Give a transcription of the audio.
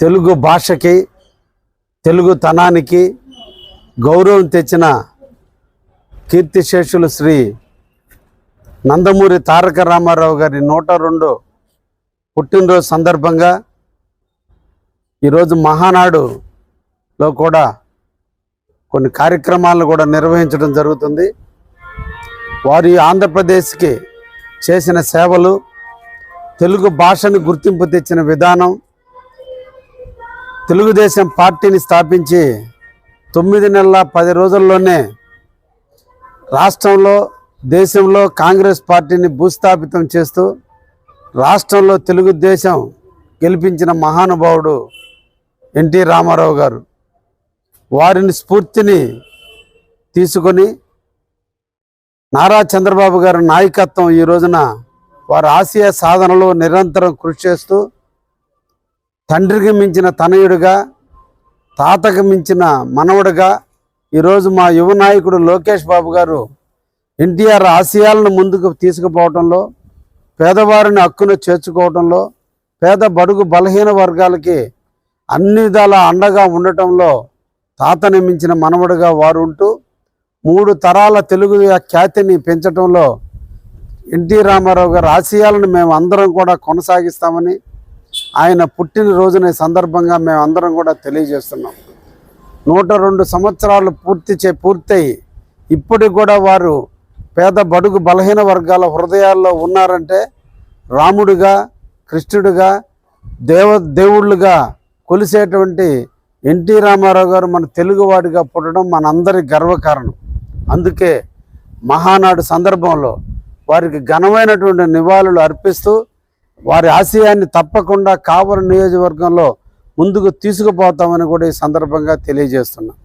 తెలుగు భాషకి తెలుగు తనానికి గౌరవం తెచ్చిన కీర్తిశేషులు శ్రీ నందమూరి తారక రామారావు గారి నూట రెండు పుట్టినరోజు సందర్భంగా ఈరోజు మహానాడులో కూడా కొన్ని కార్యక్రమాలను కూడా నిర్వహించడం జరుగుతుంది. వారు ఆంధ్రప్రదేశ్కి చేసిన సేవలు తెలుగు భాషను గుర్తింపు తెచ్చిన విధానం తెలుగుదేశం పార్టీని స్థాపించి తొమ్మిది నెలల పది రోజుల్లోనే రాష్ట్రంలో దేశంలో కాంగ్రెస్ పార్టీని భూస్థాపితం చేస్తూ రాష్ట్రంలో తెలుగుదేశం గెలిపించిన మహానుభావుడు ఎన్టీ రామారావు గారు. వారిని స్ఫూర్తిని తీసుకొని నారా చంద్రబాబు గారి నాయకత్వం ఈ రోజున వారి ఆశయ సాధనలో నిరంతరం కృషి చేస్తూ తండ్రికి మించిన తనయుడిగా తాతకు మించిన మనవడుగా ఈరోజు మా యువ నాయకుడు లోకేష్ బాబు గారు ఎన్టీఆర్ ఆశయాలను ముందుకు తీసుకుపోవటంలో పేదవారిని హక్కును చేర్చుకోవటంలో పేద బడుగు బలహీన వర్గాలకి అన్ని విధాల అండగా ఉండటంలో తాతని మించిన మనవడుగా వారు ఉంటూ మూడు తరాల తెలుగు ఖ్యాతిని పెంచడంలో ఎన్టీ రామారావు గారి ఆశయాలను మేము అందరం కూడా కొనసాగిస్తామని ఆయన పుట్టినరోజున ఈ సందర్భంగా మేము అందరం కూడా తెలియజేస్తున్నాం. నూట రెండు సంవత్సరాలు పూర్తి చే పూర్తయి ఇప్పటికి కూడా వారు పేద బడుగు బలహీన వర్గాల హృదయాల్లో ఉన్నారంటే రాముడిగా కృష్ణుడిగా దేవ దేవుళ్ళుగా కొలిసేటువంటి ఎన్టీ రామారావు గారు మన తెలుగువాడిగా పుట్టడం మనందరి గర్వకారణం. అందుకే మహానాడు సందర్భంలో వారికి ఘనమైనటువంటి నివాళులు అర్పిస్తూ వారి ఆశయాన్ని తప్పకుండా కావలి నియోజకవర్గంలో ముందుకు తీసుకుపోతామని కూడా ఈ సందర్భంగా తెలియజేస్తున్నాం.